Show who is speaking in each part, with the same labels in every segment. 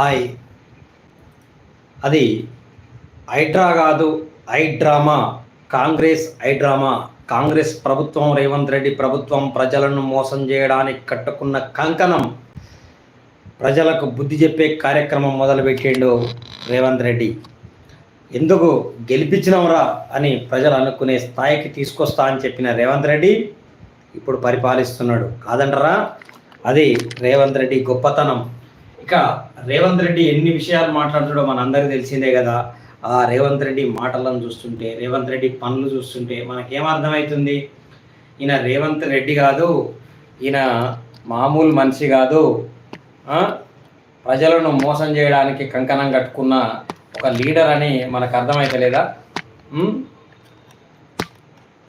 Speaker 1: Hi. అది ఐడ్రా కాదు I drama Congress I drama Congress ప్రభుత్వం రేవంత్ రెడ్డి ప్రభుత్వం ప్రజలను మోసం చేయడానికి కట్టుకున్న కంకణం. ప్రజలకు బుద్ధి చెప్పే కార్యక్రమం మొదలుపెట్టిండు రేవంత్ రెడ్డి. ఎందుకు గెలిపించినవరా అని ప్రజలు అనుకునే స్థాయికి తీసుకొస్తా అని చెప్పిన రేవంత్ రెడ్డి ఇప్పుడు పరిపాలిస్తున్నాడు. కాదంటారా? అది రేవంత్ రెడ్డి గొప్పతనం. ఇక రేవంత్ రెడ్డి ఎన్ని విషయాలు మాట్లాడుతాడో మనందరికీ తెలిసిందే కదా. ఆ రేవంత్ రెడ్డి మాటలను చూస్తుంటే రేవంత్ రెడ్డి పనులు చూస్తుంటే మనకేమర్థమవుతుంది ఈయన రేవంత్ రెడ్డి కాదు ఈయన మామూలు మనిషి కాదు. ప్రజలను మోసం చేయడానికి కంకణం కట్టుకున్న ఒక లీడర్ అని మనకు అర్థమైతలేదా?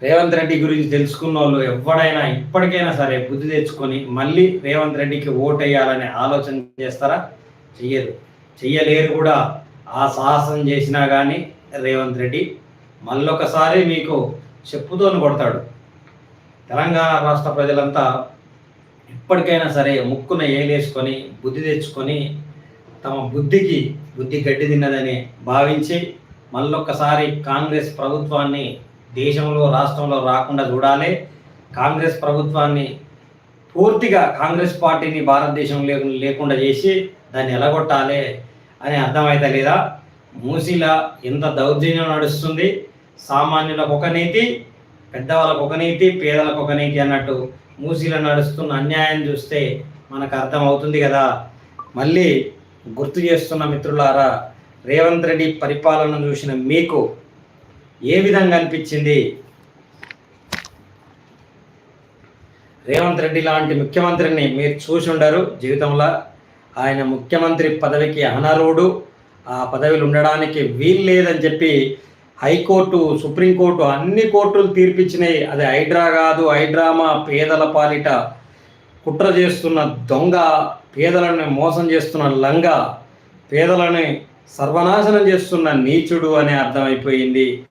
Speaker 1: రేవంత్ రెడ్డి గురించి తెలుసుకున్న వాళ్ళు ఎవడైనా ఇప్పటికైనా సరే బుద్ధి తెచ్చుకొని మళ్ళీ రేవంత్ రెడ్డికి ఓటు వేయాలనే ఆలోచన చేస్తారా? చెయ్యరు. చెయ్యలేరు కూడా. ఆ సాహసం చేసినా కానీ రేవంత్ రెడ్డి మళ్ళొకసారి మీకు చెప్పుతోని కొడతాడు. తెలంగాణ రాష్ట్ర ప్రజలంతా ఇప్పటికైనా సరే ముక్కున ఏలేసుకొని బుద్ధి తెచ్చుకొని తమ బుద్ధికి బుద్ధి గడ్డి తిన్నదని భావించి మళ్ళొక్కసారి కాంగ్రెస్ ప్రభుత్వాన్ని దేశంలో రాష్ట్రంలో రాకుండా చూడాలి. కాంగ్రెస్ ప్రభుత్వాన్ని పూర్తిగా కాంగ్రెస్ పార్టీని భారతదేశంలో లేకుండా చేసి దాన్ని ఎలగొట్టాలి అని అర్థమైతే లేదా? మూసీలా ఎంత దౌర్జన్యం నడుస్తుంది? సామాన్యులకు ఒక నీతి పెద్దవాళ్ళకు ఒక నీతి పేదలకు ఒక నీతి అన్నట్టు మూసీలో నడుస్తున్న అన్యాయం చూస్తే మనకు అర్థమవుతుంది కదా? మళ్ళీ గుర్తు చేస్తున్న మిత్రులారా రేవంత్ రెడ్డి పరిపాలన చూసిన మీకు ఏ విధంగా అనిపించింది? రేవంత్ రెడ్డి లాంటి ముఖ్యమంత్రిని మీరు చూసి ఉండరు. జీవితంలో ఆయన ముఖ్యమంత్రి పదవికి అనర్హుడు. ఆ పదవిలో ఉండడానికి వీలు లేదని చెప్పి హైకోర్టు సుప్రీంకోర్టు అన్ని కోర్టులు తీర్పిచ్చినాయి. అది హైడ్రా కాదు హైడ్రామా పేదల పాలిట కుట్ర చేస్తున్న దొంగ పేదలను మోసం చేస్తున్న లంగ పేదలని సర్వనాశనం చేస్తున్న నీచుడు అని అర్థమైపోయింది.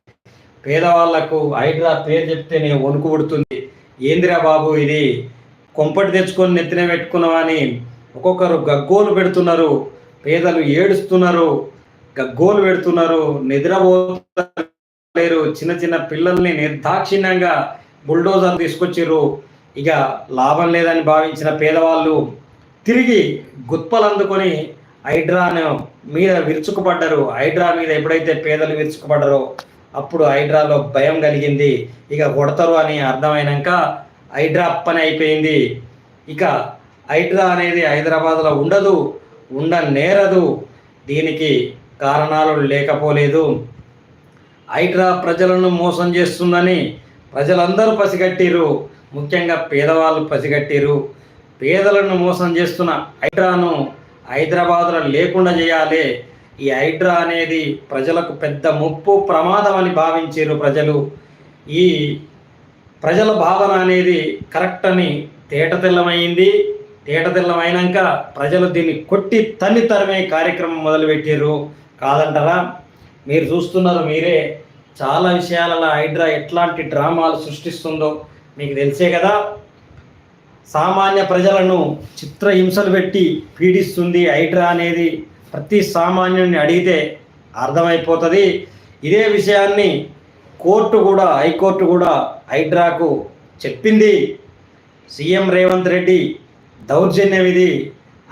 Speaker 1: పేదవాళ్ళకు హైడ్రా పేరు చెప్తేనే వణుకు పుడుతుంది. ఏందిరా బాబు ఇది? కొంపటి తెచ్చుకొని నెత్తిన పెట్టుకున్నామని ఒక్కొక్కరు గగ్గోలు పెడుతున్నారు పేదలు ఏడుస్తున్నారు గగ్గోలు పెడుతున్నారు నిద్రపోలేరు చిన్న చిన్న పిల్లల్ని నిర్దాక్షిణ్యంగా బుల్డోజర్ తీసుకొచ్చిర్రు. ఇక లాభం లేదని భావించిన పేదవాళ్ళు తిరిగి గుత్పలు అందుకొని హైడ్రాను మీద విరుచుకుపడ్డారు. హైడ్రా మీద ఎప్పుడైతే పేదలు విరుచుకుపడ్డారో అప్పుడు హైడ్రాలో భయం కలిగింది. ఇక కొడతారు అని అర్థమైనాక హైడ్రా పని అయిపోయింది. ఇక హైడ్రా అనేది హైదరాబాద్లో ఉండదు ఉండ నేరదు దీనికి కారణాలు లేకపోలేదు. హైడ్రా ప్రజలను మోసం చేస్తుందని ప్రజలందరూ పసిగట్టిరు ముఖ్యంగా పేదవాళ్ళు పసిగట్టిరు పేదలను మోసం చేస్తున్న హైడ్రాను హైదరాబాద్లో లేకుండా చేయాలి. ఈ హైడ్రా అనేది ప్రజలకు పెద్ద ముప్పు ప్రమాదం అని భావించారు ప్రజలు. ఈ ప్రజల భావన అనేది కరెక్ట్ అని తేటతెల్లమైంది తేటతెల్లమైనాక ప్రజలు దీన్ని కొట్టి తన్ని తరమే కార్యక్రమం మొదలుపెట్టారు కాదంటారా? మీరు చూస్తున్నారు మీరే. చాలా విషయాలలో హైడ్రా ఎట్లాంటి డ్రామాలు సృష్టిస్తుందో మీకు తెలిసే కదా. సామాన్య ప్రజలను చిత్రహింసలు పెట్టి పీడిస్తుంది హైడ్రా అనేది. ప్రతి సామాన్యుడిని అడిగితే అర్థమైపోతుంది. ఇదే విషయాన్ని కోర్టు కూడా హైకోర్టు కూడా హైడ్రాకు చెప్పింది. సీఎం రేవంత్ రెడ్డి దౌర్జన్యం ఇది.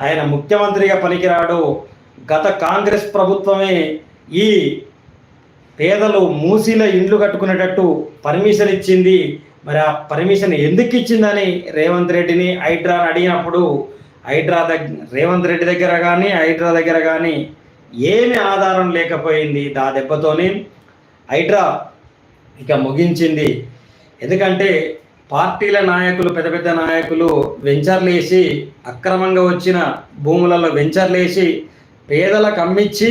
Speaker 1: ఆయన ముఖ్యమంత్రిగా పనికిరాడు. గత కాంగ్రెస్ ప్రభుత్వమే ఈ పేదలు మూసీల ఇండ్లు కట్టుకునేటట్టు పర్మిషన్ ఇచ్చింది. మరి ఆ పర్మిషన్ ఎందుకు ఇచ్చిందని రేవంత్ రెడ్డిని హైడ్రాని అడిగినప్పుడు హైడ్రా దగ్గర రేవంత్ రెడ్డి దగ్గర కానీ హైడ్రా దగ్గర కానీ ఏమి ఆధారం లేకపోయింది దా దెబ్బతోని. హైడ్రా ఇక ముగించింది. ఎందుకంటే పార్టీల నాయకులు పెద్ద పెద్ద నాయకులు వెంచర్లు వేసి అక్రమంగా వచ్చిన భూములలో వెంచర్లు వేసి పేదలకు అమ్మిచ్చి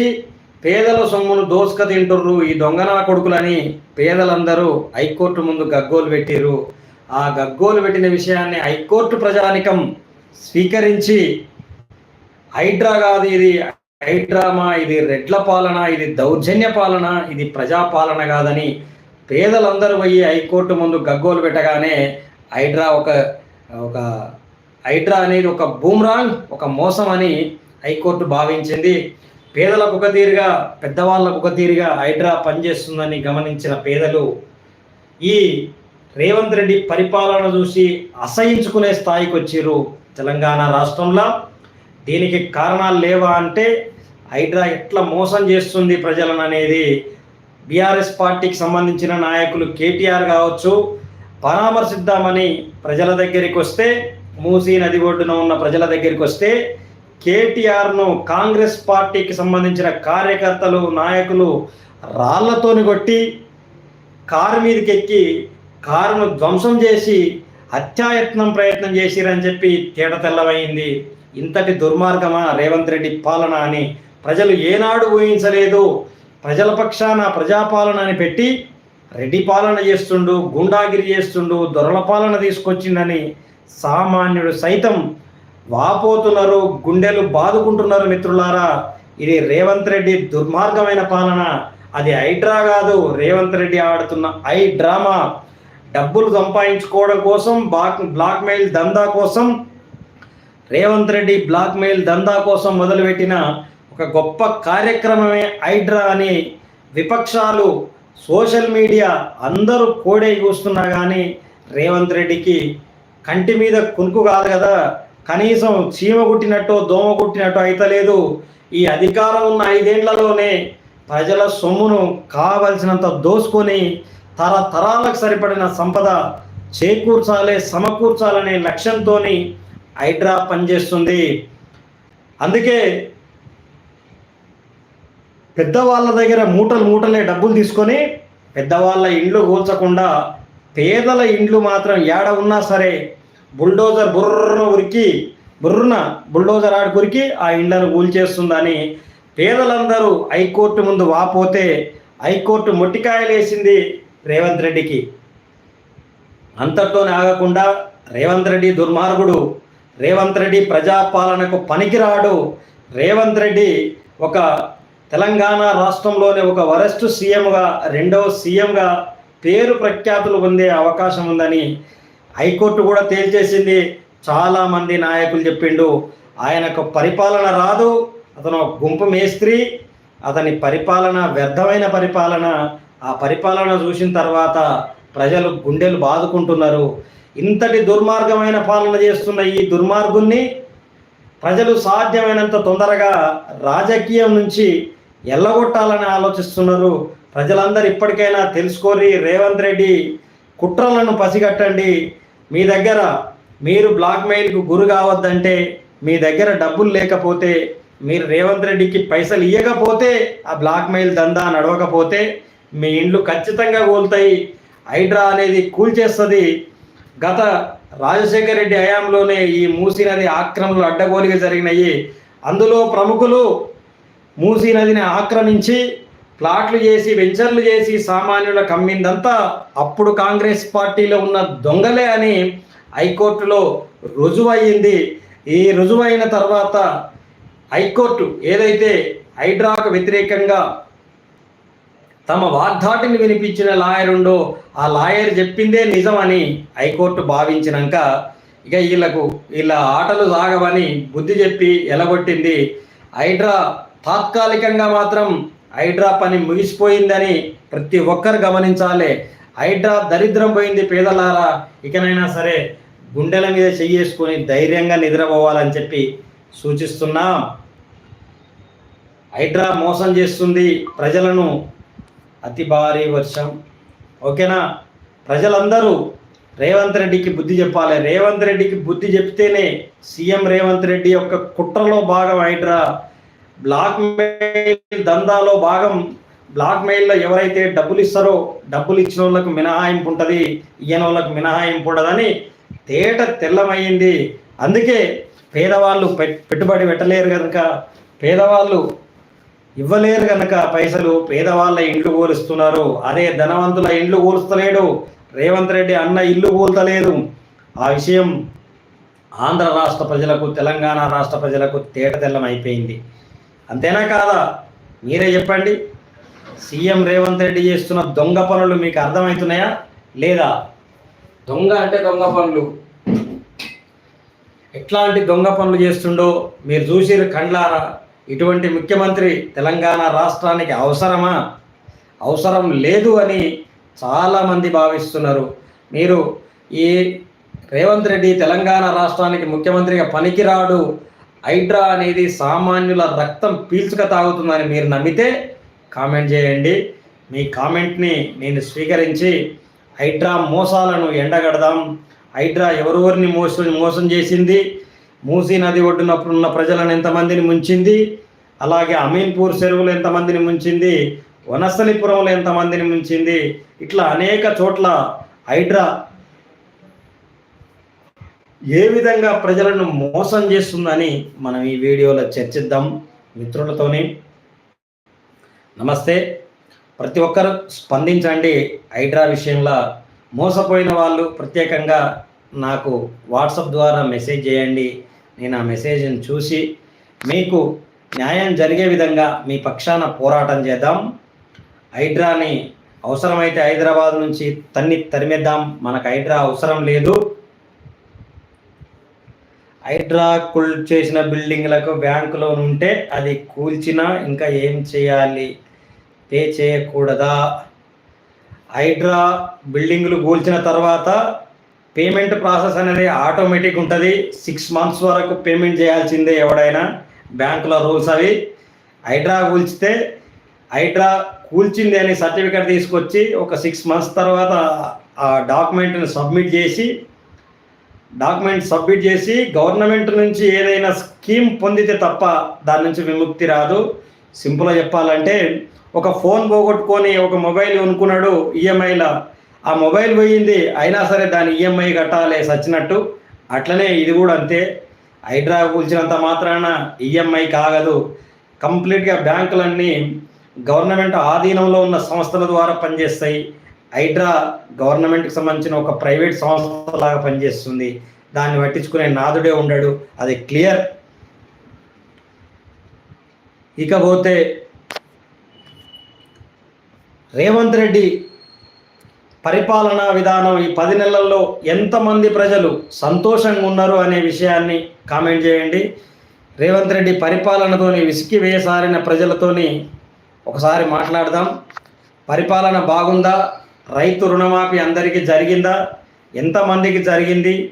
Speaker 1: పేదల సొమ్మును దోసుక తింటుర్రు ఈ దొంగన కొడుకులని పేదలందరూ హైకోర్టు ముందు గగ్గోలు పెట్టిర్రు. ఆ గగ్గోలు పెట్టిన విషయాన్ని హైకోర్టు ప్రజానికం స్వీకరించి హైడ్రా కాదు ఇది హైడ్రామా ఇది రెడ్ల పాలన ఇది దౌర్జన్య పాలన ఇది ప్రజాపాలన కాదని పేదలందరూ పోయి హైకోర్టు ముందు గగ్గోలు పెట్టగానే హైడ్రా ఒక ఒక హైడ్రా అనేది ఒక బూమ్రాంగ్ ఒక మోసం అని హైకోర్టు భావించింది. పేదలకు ఒక తీరుగా పెద్దవాళ్ళకు ఒక తీరుగా హైడ్రా పనిచేస్తుందని గమనించిన పేదలు ఈ రేవంత్ రెడ్డి పరిపాలన చూసి అసహించుకునే స్థాయికి వచ్చిర్రు. తెలంగాణ రాష్ట్రంలో దీనికి కారణాలు లేవా అంటే హైడ్రా ఎట్లా మోసం చేస్తుంది ప్రజలను అనేది బీఆర్ఎస్ పార్టీకి సంబంధించిన నాయకులు కేటీఆర్ కావచ్చు పరామర్శిద్దామని ప్రజల దగ్గరికి వస్తే మూసీ నది ఒడ్డున ఉన్న ప్రజల దగ్గరికి వస్తే కేటీఆర్ను కాంగ్రెస్ పార్టీకి సంబంధించిన కార్యకర్తలు నాయకులు రాళ్ళతోని కొట్టి కారు మీదకి ఎక్కి కారును ధ్వంసం చేసి హత్యాయత్నం ప్రయత్నం చేసిరని చెప్పి తేట తెల్లవైంది ఇంతటి దుర్మార్గమా రేవంత్ రెడ్డి పాలన అని ప్రజలు ఏనాడు ఊహించలేదు. ప్రజల పక్షాన ప్రజాపాలన అని పెట్టి రెడ్డి పాలన చేస్తుండు గుండాగిరి చేస్తుండు దొరల పాలన తీసుకొచ్చిందని సామాన్యుడు సైతం వాపోతున్నారు గుండెలు బాదుకుంటున్నారు మిత్రులారా. ఇది రేవంత్ రెడ్డి దుర్మార్గమైన పాలన. అది హైడ్రా కాదు. రేవంత్ రెడ్డి ఆడుతున్న ఐ డ్రామా డబ్బులు సంపాదించుకోవడం కోసం బ్లాక్ బ్లాక్మెయిల్ దందా కోసం రేవంత్ రెడ్డి బ్లాక్మెయిల్ దందా కోసం మొదలుపెట్టిన ఒక గొప్ప కార్యక్రమమే హైడ్రా అని విపక్షాలు సోషల్ మీడియా అందరూ కోడే చూస్తున్నా కానీ రేవంత్ రెడ్డికి కంటి మీద కునుకు కాదు కదా. కనీసం చీమ కుట్టినట్టు దోమ కుట్టినట్టు అయితలేదు. ఈ అధికారం ఉన్న ఐదేళ్ళలోనే ప్రజల సొమ్మును కావలసినంత దోసుకొని తరతరాలకు సరిపడిన సంపద చేకూర్చాలే సమకూర్చాలనే లక్ష్యంతో హైడ్రా పనిచేస్తుంది. అందుకే పెద్దవాళ్ళ దగ్గర మూటలు మూటలే డబ్బులు తీసుకొని పెద్దవాళ్ళ ఇండ్లు కూల్చకుండా పేదల ఇండ్లు మాత్రం ఏడ ఉన్నా సరే బుల్డోజర్ బుర్రన ఉరికి బుర్రన బుల్డోజర్ ఆడి కురికి ఆ ఇండ్లను కూల్చేస్తుందని పేదలందరూ హైకోర్టు ముందు వాపోతే హైకోర్టు మొట్టికాయలేసింది రేవంత్ రెడ్డికి. అంతటితోనే ఆగకుండా రేవంత్ రెడ్డి దుర్మార్గుడు రేవంత్ రెడ్డి ప్రజాపాలనకు పనికిరాడు. రేవంత్ రెడ్డి ఒక తెలంగాణ రాష్ట్రంలోనే ఒక వరెస్ట్ సీఎంగా రెండవ సీఎంగా పేరు ప్రఖ్యాతులు పొందే అవకాశం ఉందని హైకోర్టు కూడా తేల్చేసింది. చాలామంది నాయకులు చెప్పిండు ఆయనకు పరిపాలన రాదు అతను గుంపు మేస్త్రి అతని పరిపాలన వ్యర్థమైన పరిపాలన ఆ పరిపాలన చూసిన తర్వాత ప్రజలు గుండెలు బాదుకుంటున్నారు. ఇంతటి దుర్మార్గమైన పాలన చేస్తున్న ఈ దుర్మార్గుణ్ణి ప్రజలు సాధ్యమైనంత తొందరగా రాజకీయం నుంచి ఎల్లగొట్టాలని ఆలోచిస్తున్నారు. ప్రజలందరూ ఇప్పటికైనా తెలుసుకోరి రేవంత్ రెడ్డి కుట్రలను పసిగట్టండి. మీ దగ్గర మీరు బ్లాక్మెయిల్కు గురి కావద్దంటే మీ దగ్గర డబ్బులు లేకపోతే మీరు రేవంత్ రెడ్డికి పైసలు ఇవ్వకపోతే ఆ బ్లాక్మెయిల్ దందా నడవకపోతే మీ ఇండ్లు ఖచ్చితంగా కూలుతాయి. హైడ్రా అనేది కూల్చేస్తుంది గత రాజశేఖర రెడ్డి హయాంలోనే ఈ మూసీ నది ఆక్రమణలు అడ్డగోలుగా జరిగినాయి. అందులో ప్రముఖులు మూసీ నదిని ఆక్రమించి ప్లాట్లు చేసి వెంచర్లు చేసి సామాన్యుల కమ్మిందంతా అప్పుడు కాంగ్రెస్ పార్టీలో ఉన్న దొంగలే అని హైకోర్టులో రుజువయ్యింది. ఈ రుజువైన తర్వాత హైకోర్టు ఏదైతే హైడ్రాకు వ్యతిరేకంగా తమ వాగ్దాటిని వినిపించిన లాయర్ ఉండో ఆ లాయర్ చెప్పిందే నిజమని హైకోర్టు భావించినాక ఇక వీళ్ళకు వీళ్ళ ఆటలు సాగవని బుద్ధి చెప్పి ఎలగొట్టింది. హైడ్రా తాత్కాలికంగా మాత్రం హైడ్రా పని ముగిసిపోయిందని ప్రతి ఒక్కరు గమనించాలి. హైడ్రా దరిద్రం పోయింది పేదలారా ఇకనైనా సరే గుండెల మీద చెయ్యేసుకొని ధైర్యంగా నిద్రపోవాలని చెప్పి సూచిస్తున్నాం. హైడ్రా మోసం చేస్తుంది ప్రజలను అతి భారీ వర్షం. ఓకేనా? ప్రజలందరూ రేవంత్ రెడ్డికి బుద్ధి చెప్పాలి. రేవంత్ రెడ్డికి బుద్ధి చెప్తేనే సీఎం రేవంత్ రెడ్డి యొక్క కుట్రలో భాగం అయిట్రా. బ్లాక్ మెయిల్ దందాలో భాగం. బ్లాక్ మెయిల్లో ఎవరైతే డబ్బులు ఇస్తారో డబ్బులు ఇచ్చిన వాళ్ళకు మినహాయింపు ఉంటుంది ఇయ్యని వాళ్ళకు మినహాయింపు ఉండదని తేట తెల్లమైంది అందుకే పేదవాళ్ళు పెట్టుబడి పెట్టలేరు కనుక పేదవాళ్ళు ఇవ్వలేరు కనుక పైసలు పేదవాళ్ళ ఇండ్లు కూలుస్తున్నారు. అదే ధనవంతుల ఇండ్లు కూలుస్తలేడు. రేవంత్ రెడ్డి అన్న ఇల్లు కూల్తలేదు. ఆ విషయం ఆంధ్ర రాష్ట్ర ప్రజలకు తెలంగాణ రాష్ట్ర ప్రజలకు తేటతెల్లం అయిపోయింది. అంతేనా కాదా? మీరే చెప్పండి. సీఎం రేవంత్ రెడ్డి చేస్తున్న దొంగ పనులు మీకు అర్థమవుతున్నాయా? లేదా? దొంగ అంటే దొంగ పనులు. ఎట్లాంటి దొంగ పనులు చేస్తుండో మీరు చూసిరు కండ్లారా? ఇటువంటి ముఖ్యమంత్రి తెలంగాణ రాష్ట్రానికి అవసరమా? అవసరం లేదు అని చాలామంది భావిస్తున్నారు. మీరు ఈ రేవంత్ రెడ్డి తెలంగాణ రాష్ట్రానికి ముఖ్యమంత్రిగా పనికిరాడు. హైడ్రా అనేది సామాన్యుల రక్తం పీల్చుక తాగుతుందని మీరు నమ్మితే కామెంట్ చేయండి. మీ కామెంట్ని నేను స్వీకరించి హైడ్రా మోసాలను ఎండగడదాం. హైడ్రా ఎవరెవరిని మోసం మోసం చేసింది? మూసీ నది ఒడ్డునప్పుడు ఉన్న ప్రజలను ఎంతమందిని ముంచింది? అలాగే అమీన్పూర్ చెరువులు ఎంతమందిని ముంచింది? వనస్థలిపురంలో ఎంతమందిని ముంచింది? ఇట్లా అనేక చోట్ల హైడ్రా ఏ విధంగా ప్రజలను మోసం చేస్తుందని మనం ఈ వీడియోలో చర్చిద్దాం మిత్రులతోని. నమస్తే. ప్రతి ఒక్కరు స్పందించండి హైడ్రా విషయంలో. మోసపోయిన వాళ్ళు ప్రత్యేకంగా నాకు వాట్సాప్ ద్వారా మెసేజ్ చేయండి. నేను ఆ మెసేజ్ని చూసి మీకు న్యాయం జరిగే విధంగా మీ పక్షాన పోరాటం చేద్దాం. హైడ్రాని అవసరమైతే హైదరాబాద్ నుంచి తన్ని తరిమేద్దాం. మనకు హైడ్రా అవసరం లేదు. హైడ్రా కూల్ చేసిన బిల్డింగ్లకు బ్యాంకులో ఉంటే అది కూల్చినా ఇంకా ఏం చేయాలి? పే చేయకూడదా? హైడ్రా బిల్డింగ్లు కూల్చిన తర్వాత పేమెంట్ ప్రాసెస్ అనేది ఆటోమేటిక్ ఉంటుంది. సిక్స్ మంత్స్ వరకు పేమెంట్ చేయాల్సిందే ఎవడైనా. బ్యాంకుల రూల్స్ అవి. హైడ్రా కూల్చితే హైడ్రా కూల్చింది అని సర్టిఫికేట్ తీసుకొచ్చి ఒక సిక్స్ మంత్స్ తర్వాత ఆ డాక్యుమెంట్ని సబ్మిట్ చేసి డాక్యుమెంట్ సబ్మిట్ చేసి గవర్నమెంట్ నుంచి ఏదైనా స్కీమ్ పొందితే తప్ప దాని నుంచి విముక్తి రాదు. సింపుల్గా చెప్పాలంటే ఒక ఫోన్ పోగొట్టుకొని ఒక మొబైల్ కొనుక్కున్నాడు ఈఎంఐలో ఆ మొబైల్ పోయింది అయినా సరే దాని ఈఎంఐ కట్టాలి సచ్చినట్టు. అట్లనే ఇది కూడా అంతే. హైడ్రా కూల్చినంత మాత్రాన ఈఎంఐ కాగదు. కంప్లీట్గా బ్యాంకులన్నీ గవర్నమెంట్ ఆధీనంలో ఉన్న సంస్థల ద్వారా పనిచేస్తాయి. హైడ్రా గవర్నమెంట్కి సంబంధించిన ఒక ప్రైవేట్ సంస్థ లాగా పనిచేస్తుంది. దాన్ని పట్టించుకునే నాదుడే ఉండడు. అది క్లియర్. ఇకపోతే రేవంత్ రెడ్డి పరిపాలనా విధానం ఈ పది నెలల్లో ఎంతమంది ప్రజలు సంతోషంగా ఉన్నారు అనే విషయాన్ని కామెంట్ చేయండి. రేవంత్ రెడ్డి పరిపాలనతోని విసికి వేసారిన ప్రజలతోని ఒకసారి మాట్లాడదాం. పరిపాలన బాగుందా? రైతు రుణమాఫీ అందరికీ జరిగిందా? ఎంతమందికి జరిగింది?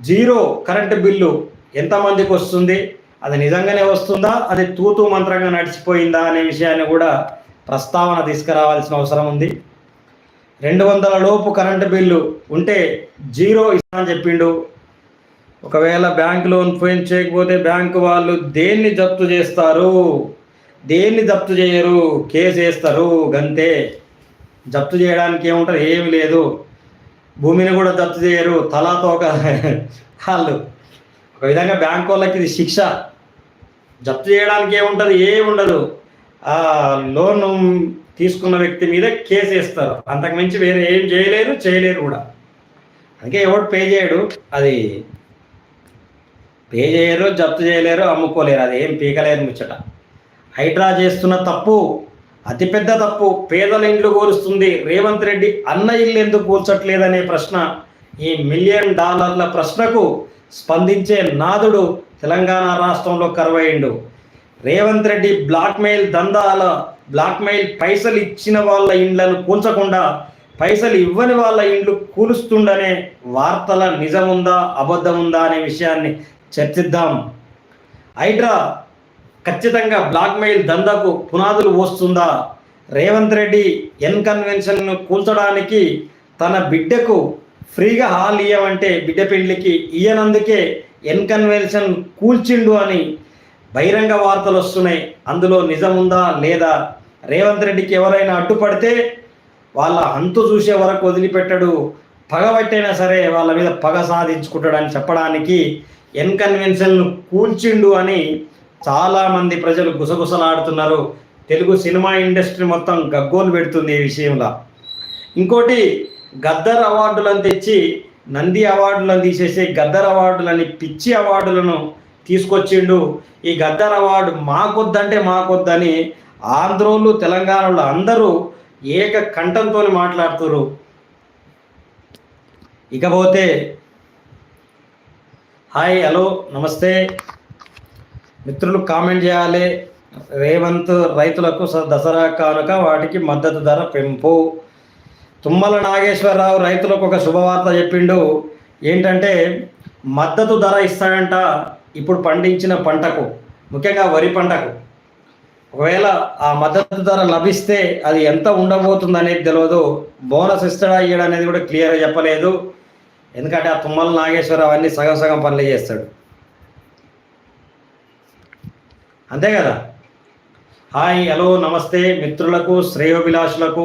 Speaker 1: జీరో కరెంటు బిల్లు ఎంతమందికి వస్తుంది? అది నిజంగానే వస్తుందా? అది తూతూ మంత్రంగా నడిచిపోయిందా అనే విషయాన్ని కూడా ప్రస్తావన తీసుకురావాల్సిన అవసరం ఉంది. రెండు వందల లోపు కరెంటు బిల్లు ఉంటే జీరో ఇస్తానని చెప్పిండు. ఒకవేళ బ్యాంక్ లోన్ ఫోన్ చేయకపోతే బ్యాంకు వాళ్ళు దేన్ని జప్తు చేస్తారు? దేన్ని జప్తు చేయరు? కేసు వేస్తారు. గంతే. జప్తు చేయడానికి ఏముంటుంది? ఏమి లేదు. భూమిని కూడా జప్తు చేయరు. తలాతో ఒక వాళ్ళు. ఒక విధంగా బ్యాంక్ వాళ్ళకి ఇది శిక్ష. జప్తు చేయడానికి ఏముంటుంది? ఏమి ఉండదు ఆ లోన్ తీసుకున్న వ్యక్తి మీద కేసు వేస్తారు. అంతకుమించి వేరే ఏం చేయలేరు చేయలేరు కూడా. అందుకే ఎవడు పే చేయడు అది పే చేయరు జప్తు చేయలేరు అమ్ముకోలేరు. అది ఏం పీకలేరు ముచ్చట. హైడ్రా చేస్తున్న తప్పు అతిపెద్ద తప్పు పేదల ఇండ్లు కోరుస్తుంది. రేవంత్ రెడ్డి అన్న ఇల్లు ఎందుకు కూర్చట్లేదనే ప్రశ్న ఈ మిలియన్ డాలర్ల ప్రశ్నకు స్పందించే నాదుడు తెలంగాణ రాష్ట్రంలో కరువైండు. రేవంత్ రెడ్డి బ్లాక్మెయిల్ దందాల బ్లాక్మెయిల్ పైసలు ఇచ్చిన వాళ్ళ ఇండ్లను కూల్చకుండా పైసలు ఇవ్వని వాళ్ళ ఇండ్లు కూలుస్తుండనే వార్తల నిజముందా అబద్ధముందా అనే విషయాన్ని చర్చిద్దాం. హైడ్రా ఖచ్చితంగా బ్లాక్మెయిల్ దందాకు పునాదులు పోస్తుందా? రేవంత్ రెడ్డి ఎన్ కన్వెన్షన్ను కూల్చడానికి తన బిడ్డకు ఫ్రీగా హాల్ ఇయ్యమంటే బిడ్డ పెళ్ళికి ఇయ్యనందుకే ఎన్ కన్వెన్షన్ కూల్చిండు అని బహిరంగ వార్తలు వస్తున్నాయి. అందులో నిజముందా లేదా? రేవంత్ రెడ్డికి ఎవరైనా అడ్డుపడితే వాళ్ళ అంతు చూసే వరకు వదిలిపెట్టడు. పగబట్టైనా సరే వాళ్ళ మీద పగ సాధించుకుంటాడని చెప్పడానికి ఎన్కన్వెన్షన్ను కూల్చిండు అని చాలామంది ప్రజలు గుసగుసలాడుతున్నారు. తెలుగు సినిమా ఇండస్ట్రీ మొత్తం గగ్గోలు పెడుతుంది ఈ విషయంలో. ఇంకోటి గద్దర్ అవార్డులను తెచ్చి నంది అవార్డులను తీసేసి గద్దర్ అవార్డులని పిచ్చి అవార్డులను తీసుకొచ్చిండు. ఈ గద్దర్ అవార్డు మాకొద్దంటే మాకొద్దని ఆంధ్రోలు తెలంగాణలో అందరూ ఏక కంఠంతో మాట్లాడుతురు ఇకపోతే హాయ్ హలో నమస్తే. మిత్రులు కామెంట్ చేయాలి. రేవంత్ రైతులకు స- దసరా కానుక వాటికి మద్దతు ధర పెంపు. తుమ్మల నాగేశ్వరరావు రైతులకు ఒక శుభవార్త చెప్పిండు. ఏంటంటే మద్దతు ధర ఇస్తాడంట ఇప్పుడు పండించిన పంటకు ముఖ్యంగా వరి పంటకు ఒకవేళ ఆ మద్దతు ధర లభిస్తే అది ఎంత ఉండబోతుంది అనేది తెలియదు బోనస్ ఇస్తాడా ఇయ్యడా అనేది కూడా క్లియర్గా చెప్పలేదు. ఎందుకంటే ఆ తుమ్మల నాగేశ్వరరావు అన్ని సగం సగం పనులు చేస్తాడు. అంతే కదా? హాయ్ హలో నమస్తే మిత్రులకు శ్రేయోభిలాషులకు.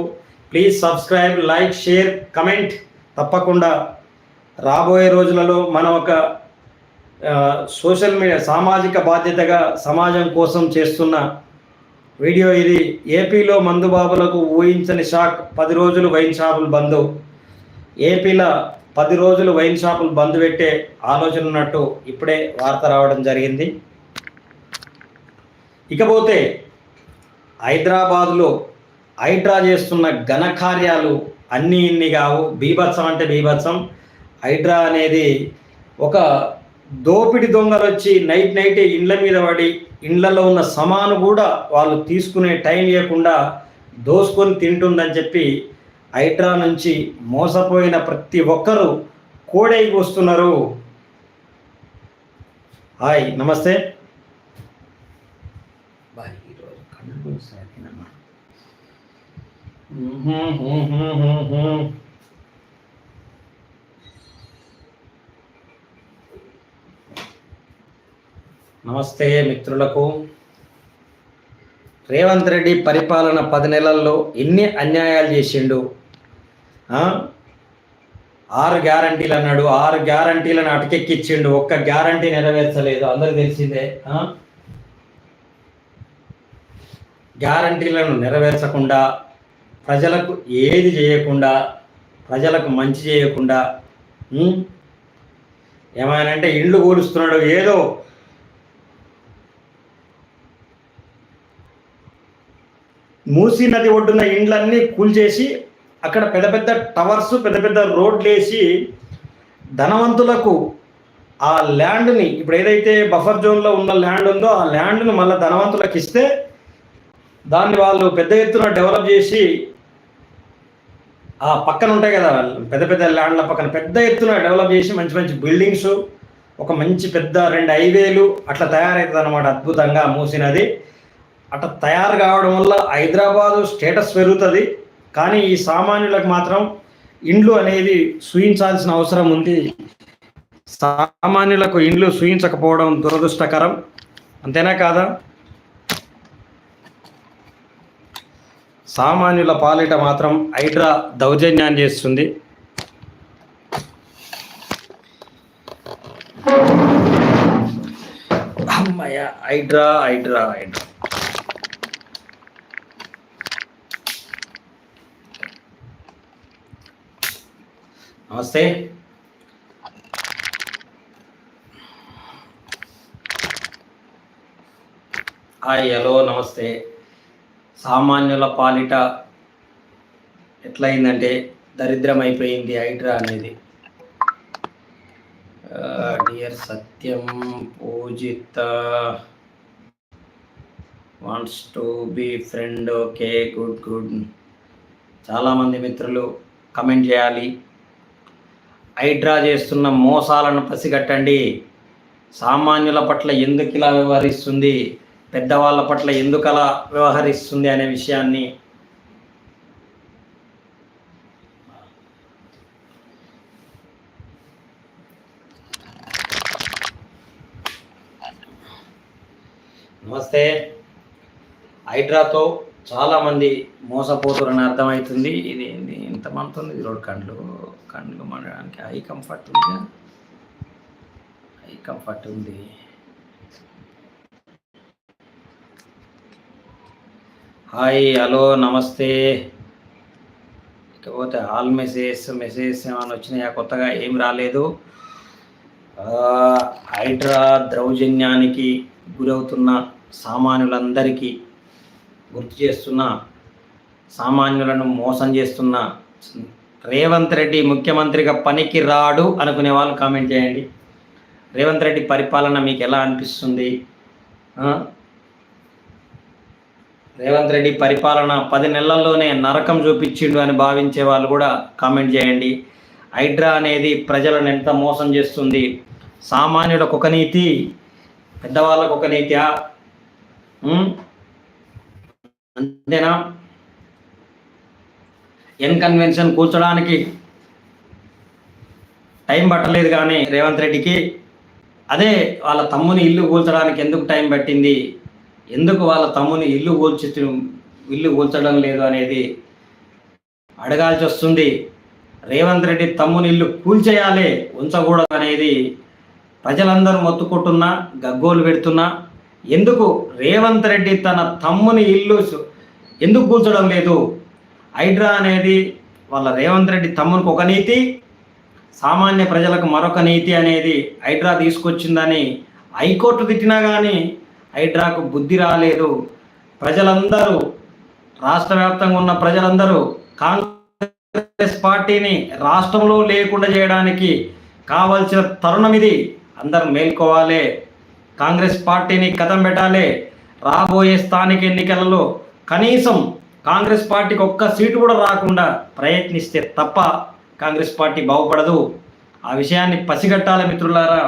Speaker 1: Please subscribe like share comment తప్పకుండా. రాబోయే రోజులలో మనం ఒక సోషల్ మీడియా సామాజిక బాధ్యతగా సమాజం కోసం చేస్తున్న వీడియో ఇది. ఏపీలో మందుబాబులకు ఊహించని షాక్ పది రోజులు వైన్ షాపులు బంద్. ఏపీలో పది రోజులు వైన్ షాపులు బంద్ పెట్టే ఆలోచన ఉన్నట్టు ఇప్పుడే వార్త రావడం జరిగింది. ఇకపోతే హైదరాబాదులో హైడ్రా చేస్తున్న ఘనకార్యాలు అన్నీ ఇన్ని కావు. బీభత్సం అంటే బీభత్సం. హైడ్రా అనేది ఒక దోపిడి దొంగలు వచ్చి నైట్ నైటే ఇండ్ల మీద పడి ఇండ్లలో ఉన్న సమాను కూడా వాళ్ళు తీసుకునే టైం ఇవ్వకుండా దోసుకొని తింటుందని చెప్పి హైడ్రా నుంచి మోసపోయిన ప్రతి ఒక్కరూ కోడైకి వస్తున్నారు. హాయ్ నమస్తే. ఈరోజు నమస్తే మిత్రులకు. రేవంత్ రెడ్డి పరిపాలన పది నెలల్లో ఎన్ని అన్యాయాలు చేసిండు? ఆరు గ్యారంటీలు అన్నాడు. ఆరు గ్యారంటీలను అటకెక్కిచ్చిండు. ఒక్క గ్యారంటీ నెరవేర్చలేదు. అందరికి తెలిసిందే. గ్యారంటీలను నెరవేర్చకుండా ప్రజలకు ఏది చేయకుండా ప్రజలకు మంచి చేయకుండా ఏమైనా అంటే ఇండ్లు కూలుస్తున్నాడు. ఏదో మూసీ నది ఒడ్డున ఇండ్లన్నీ కూల్చేసి అక్కడ పెద్ద పెద్ద టవర్స్ పెద్ద పెద్ద రోడ్లు వేసి ధనవంతులకు ఆ ల్యాండ్ని ఇప్పుడు ఏదైతే బఫర్ జోన్లో ఉన్న ల్యాండ్ ఉందో ఆ ల్యాండ్ని మళ్ళీ ధనవంతులకు ఇస్తే దాన్ని వాళ్ళు పెద్ద ఎత్తున డెవలప్ చేసి ఆ పక్కన ఉంటాయి కదా పెద్ద పెద్ద ల్యాండ్ల పక్కన పెద్ద ఎత్తున డెవలప్ చేసి మంచి మంచి బిల్డింగ్స్ ఒక మంచి పెద్ద రెండు హైవేలు అట్లా తయారవుతుంది అనమాట అద్భుతంగా మూసినది అట తయారు కావడం వల్ల హైదరాబాదు స్టేటస్ పెరుగుతుంది. కానీ ఈ సామాన్యులకు మాత్రం ఇండ్లు అనేది సూయించాల్సిన అవసరం ఉంది. సామాన్యులకు ఇండ్లు సూయించకపోవడం దురదృష్టకరం. అంతేనా కాదా? సామాన్యుల పాలిట మాత్రం హైడ్రా దౌర్జన్యాన్ని చేస్తుంది. అమ్మయ్య హైడ్రా హైడ్రా హైడ్రా. నమస్తే. హాయ్ హలో నమస్తే. సామాన్యుల పాలిట ఎట్లయిందంటే దరిద్రం అయిపోయింది హైడ్రా అనేది. Dear Satyam Pujitha. Wants to be friend okay good good చాలామంది మిత్రులు కమెంట్ చేయాలి. హైడ్రా చేస్తున్న మోసాలను పసిగట్టండి. సామాన్యుల పట్ల ఎందుకు ఇలా వ్యవహరిస్తుంది? పెద్దవాళ్ళ పట్ల ఎందుకు అలా వ్యవహరిస్తుంది అనే విషయాన్ని నమస్తే. హైడ్రాతో చాలామంది మోసపోతురని అర్థమవుతుంది. ఇది ఏంది? ఇంత మంతుంది. ఇది రెండు కండ్లు కండ్లు మనడానికి హై కంఫర్ట్ ఉంది. హై కంఫర్ట్ ఉంది. హాయ్ హలో నమస్తే. ఇకపోతే ఆల్ మెసేజ్ మెసేజ్ ఏమైనా వచ్చినాయా? కొత్తగా ఏం రాలేదు. హైడ్రా దౌర్జన్యానికి గురవుతున్న సామాన్యులందరికీ గుర్తు చేస్తున్న సామాన్యులను మోసం చేస్తున్న రేవంత్ రెడ్డి ముఖ్యమంత్రిగా పనికి రాడు అనుకునే వాళ్ళు కామెంట్ చేయండి. రేవంత్ రెడ్డి పరిపాలన మీకు ఎలా అనిపిస్తుంది? రేవంత్ రెడ్డి పరిపాలన పది నెలల్లోనే నరకం చూపించిండు అని భావించే వాళ్ళు కూడా కామెంట్ చేయండి. హైడ్రా అనేది ప్రజలను ఎంత మోసం చేస్తుంది? సామాన్యులకు ఒక నీతి పెద్దవాళ్ళకు ఒక నీతియా అంతేనా? ఎన్ కన్వెన్షన్ కూర్చోడానికి టైం పట్టలేదు కానీ రేవంత్ రెడ్డికి. అదే వాళ్ళ తమ్ముని ఇల్లు కూల్చడానికి ఎందుకు టైం పట్టింది? ఎందుకు వాళ్ళ తమ్ముని ఇల్లు కూల్చి ఇల్లు కూల్చడం లేదు అనేది అడగాల్సి వస్తుంది. రేవంత్ రెడ్డి తమ్ముని ఇల్లు కూల్చేయాలి ఉంచకూడదు అనేది ప్రజలందరూ మొత్తుకుంటున్నా గగ్గోలు పెడుతున్నా. ఎందుకు రేవంత్ రెడ్డి తన తమ్ముని ఇల్లు ఎందుకు కూల్చడం లేదు? హైడ్రా అనేది వాళ్ళ రేవంత్ రెడ్డి తమ్మునికి ఒక నీతి సామాన్య ప్రజలకు మరొక నీతి అనేది హైడ్రా తీసుకొచ్చిందని హైకోర్టు తిట్టినా కానీ హైడ్రాకు బుద్ధి రాలేదు. ప్రజలందరూ రాష్ట్ర వ్యాప్తంగా ఉన్న ప్రజలందరూ కాంగ్రెస్ పార్టీని రాష్ట్రంలో లేకుండా చేయడానికి కావాల్సిన తరుణం ఇది. అందరూ మేల్కోవాలి. కాంగ్రెస్ పార్టీని కథం పెట్టాలి. రాబోయే స్థానిక ఎన్నికలలో కనీసం కాంగ్రెస్ పార్టీకి ఒక్క సీటు కూడా రాకుండా ప్రయత్నిస్తే తప్ప కాంగ్రెస్ పార్టీ బాగుపడదు. ఆ విషయాన్ని పసిగట్టాలి మిత్రులారా.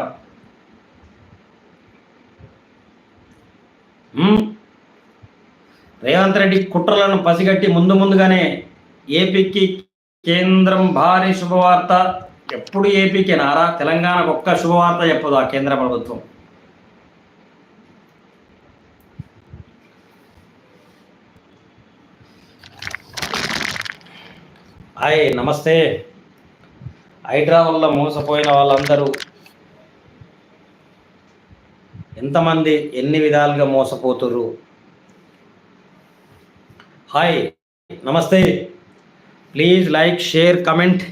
Speaker 1: రేవంత్ రెడ్డి కుట్రలను పసిగట్టి ముందు ముందుగానే ఏపీకి కేంద్రం భారీ శుభవార్త. ఎప్పుడు ఏపీకి నారా? తెలంగాణకు ఒక్క శుభవార్త చెప్పదు ఆ కేంద్ర ప్రభుత్వం. హాయ్ నమస్తే. హైడ్రా వల్ల మోసపోయిన వాళ్ళందరూ ఎంతమంది ఎన్ని విధాలుగా మోసపోతురు హాయ్ నమస్తే. Please like share comment.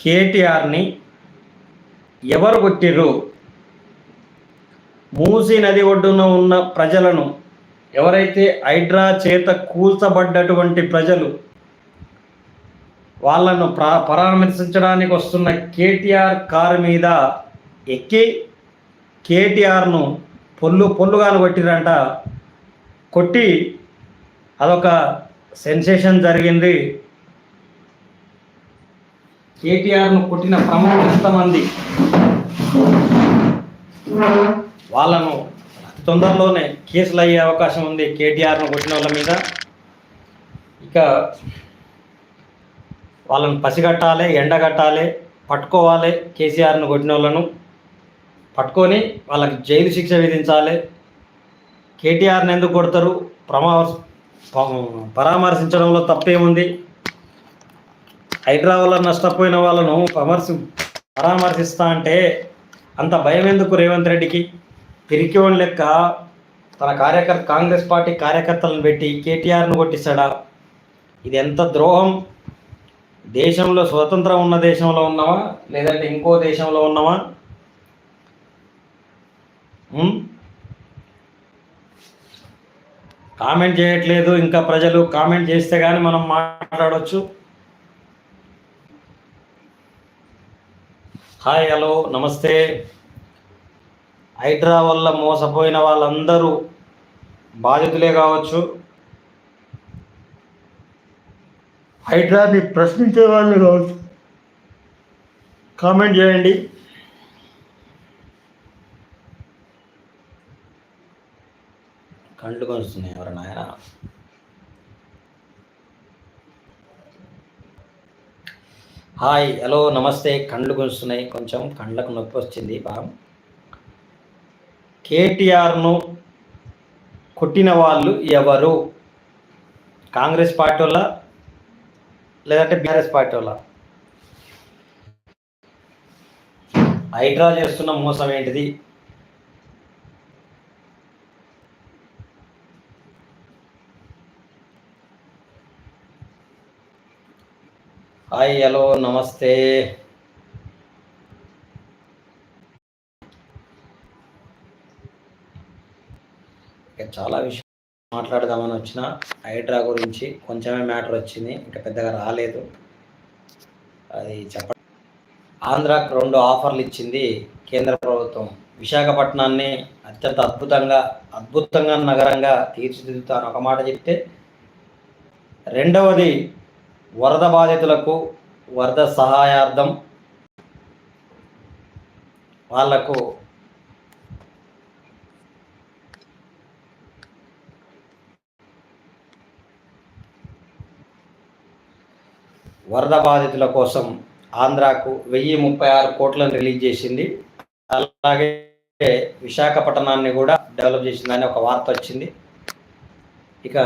Speaker 1: కేటీఆర్ని ఎవరు కొట్టిర్రు? మూసీ నది ఒడ్డున ఉన్న ప్రజలను ఎవరైతే హైడ్రా చేత కూల్చబడ్డటువంటి ప్రజలు వాళ్ళను ప్రా పరామర్శించడానికి వస్తున్న కేటీఆర్ కారు మీద ఎక్కి కేటీఆర్ను పొల్లు పొల్లుగాను కొట్టిరంట. కొట్టి అదొక సెన్సేషన్ జరిగింది. కేటీఆర్ను కొట్టిన ప్రముఖులు ఎంతమంది? వాళ్ళను అతి తొందరలోనే కేసులు అయ్యే అవకాశం ఉంది కేటీఆర్ను కొట్టిన వాళ్ళ మీద. ఇక వాళ్ళని పసిగట్టాలి ఎండగట్టాలి పట్టుకోవాలి కేసీఆర్ను కొట్టిన వాళ్ళను. పట్టుకొని వాళ్ళకి జైలు శిక్ష విధించాలి. కేటీఆర్ని ఎందుకు కొడతారు? ప్రమా పరామర్శించడంలో తప్పేముంది? హైడ్రా వల్ల నష్టపోయిన వాళ్ళను కమర్స్ పరామర్శిస్తా అంటే అంత భయం ఎందుకు రేవంత్ రెడ్డికి? పిరికివన్ లెక్క తన కార్యకర్త కాంగ్రెస్ పార్టీ కార్యకర్తలను పెట్టి కేటీఆర్ను కొట్టిస్తాడా? ఇది ఎంత ద్రోహం? దేశంలో స్వతంత్రం ఉన్న దేశంలో ఉన్నావా లేదంటే ఇంకో దేశంలో ఉన్నావా కామెంట్ చేయట్లేదు. ఇంకా ప్రజలు కామెంట్ చేస్తే కానీ మనం మాట్లాడవచ్చు హాయ్ హలో నమస్తే. హైడ్రా వల్ల మోసపోయిన వాళ్ళందరూ బాధితులే కావచ్చు. హైడ్రాని ప్రశ్నించే వాళ్ళు కావచ్చు. కామెంట్ చేయండి. కళ్ళు కొనుస్తున్నాయి ఎవరు నాయన హాయ్ హలో నమస్తే. కండ్లు గుంచుతున్నాయి కొంచెం కండ్లకు నొప్పి వచ్చింది బాగా కేటీఆర్ను కొట్టిన వాళ్ళు ఎవరు? కాంగ్రెస్ పార్టీ వాళ్ళ? లేదంటే బీఆర్ఎస్ పార్టీ వాళ్ళ? హైడ్రా చేస్తున్న మోసం ఏంటిది? హాయ్ హలో నమస్తే. ఇక చాలా విషయం మాట్లాడదామని వచ్చిన. హైడ్రా గురించి కొంచెమే మ్యాటర్ వచ్చింది. ఇంకా పెద్దగా రాలేదు. అది చెప్ప ఆంధ్రాకు రెండు ఆఫర్లు ఇచ్చింది కేంద్ర ప్రభుత్వం. విశాఖపట్నాన్ని అత్యంత అద్భుతంగా అద్భుతంగా నగరంగా తీర్చిదిద్దుతాను. ఒక మాట చెప్తే రెండవది వరద బాధితులకు వరద సహాయార్థం వాళ్ళకు వరద బాధితుల కోసం ఆంధ్రాకు వెయ్యి ముప్పై ఆరు కోట్లను రిలీజ్ చేసింది. అలాగే విశాఖపట్నాన్ని కూడా డెవలప్ చేసిందని ఒక వార్త వచ్చింది. ఇక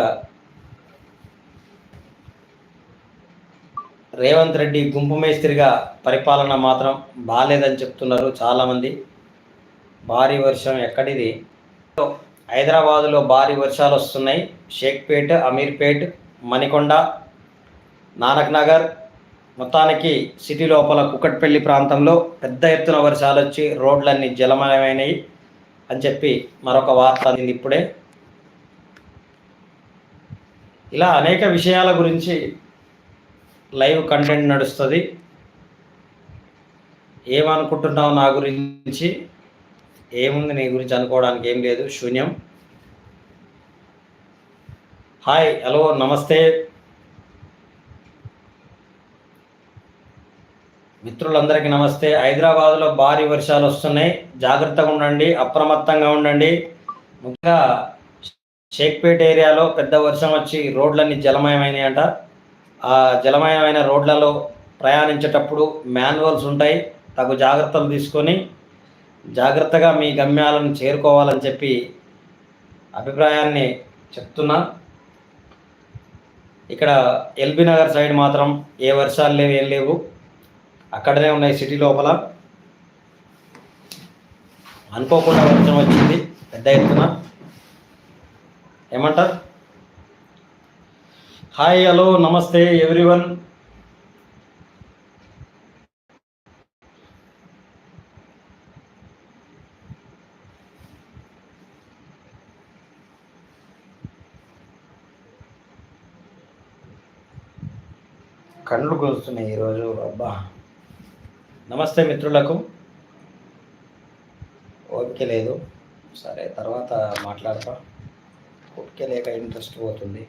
Speaker 1: రేవంత్ రెడ్డి గుంపు మేస్త్రిగా పరిపాలన మాత్రం బాగాలేదని చెప్తున్నారు చాలామంది. భారీ వర్షం ఎక్కడిది? హైదరాబాదులో భారీ వర్షాలు వస్తున్నాయి. షేక్పేట్ అమీర్పేట్ మణికొండ నానక్ నగర్ మొత్తానికి సిటీ లోపల కుక్కట్పల్లి ప్రాంతంలో పెద్ద ఎత్తున వర్షాలు వచ్చి రోడ్లన్నీ జలమయమైనవి అని చెప్పి మరొక వార్త అందింది ఇప్పుడే. ఇలా అనేక విషయాల గురించి లైవ్ కంటెంట్ నడుస్తుంది. ఏమనుకుంటున్నావు నా గురించి? ఏముంది నీ గురించి అనుకోవడానికి ఏం లేదు. శూన్యం. హాయ్ హలో నమస్తే. మిత్రులందరికీ నమస్తే. హైదరాబాద్లో భారీ వర్షాలు వస్తున్నాయి. జాగ్రత్తగా ఉండండి అప్రమత్తంగా ఉండండి. ముఖ్యంగా షేక్పేట్ ఏరియాలో పెద్ద వర్షం వచ్చి రోడ్లన్నీ జలమయమైనాయి జలమయమైన రోడ్లలో ప్రయాణించేటప్పుడు మాన్యువల్స్ ఉంటాయి. తగు జాగ్రత్తలు తీసుకొని జాగ్రత్తగా మీ గమ్యాలను చేరుకోవాలని చెప్పి అభిప్రాయాన్ని చెప్తున్నా. ఇక్కడ ఎల్బీ నగర్ సైడ్ మాత్రం ఏ వర్షాలు లేవు ఏం లేవు. అక్కడనే ఉన్నాయి సిటీ లోపల. అనుకోకుండా వర్షం వచ్చింది పెద్ద ఎత్తున. ఏమంటారు? హాయ్ హలో నమస్తే ఎవ్రీవన్ కళ్ళు కూస్తున్నాయి ఈరోజు అబ్బా. నమస్తే మిత్రులకు. ఓపిక లేదు. సరే తర్వాత మాట్లాడతా. ఓపిక లేక ఇంట్రెస్ట్ పోతుంది.